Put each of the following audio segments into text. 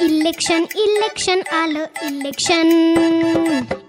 election, election, all election.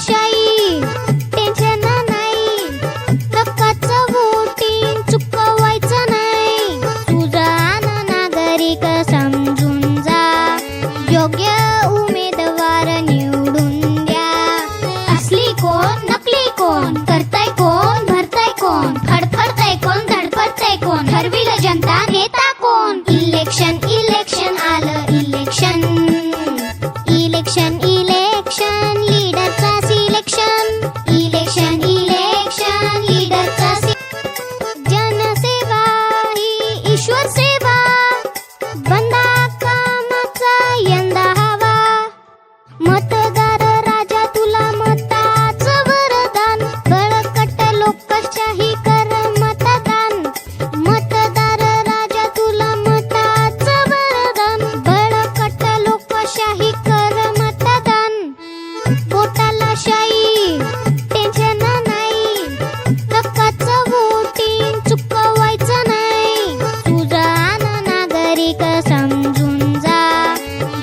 शाई tension नाही. हक्काचं वोटिंग चुकवायचं नाही. तुझा नागरिक समजून जा. योग्य उमेदवार निवडून द्या. असली कोण नकली कोण? करताय कोण भरताय कोण? फडफडताय कोण धडपडताय कोण? ठरविलं जनता. नाही. नाही. तुझा नागरिक समजून जा.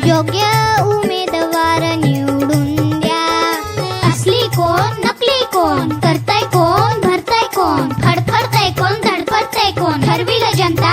योग्य उमेदवार निवडून द्या. असली कोण नकली कोण? कोण भरताय कोण? कोण कोण? जनता.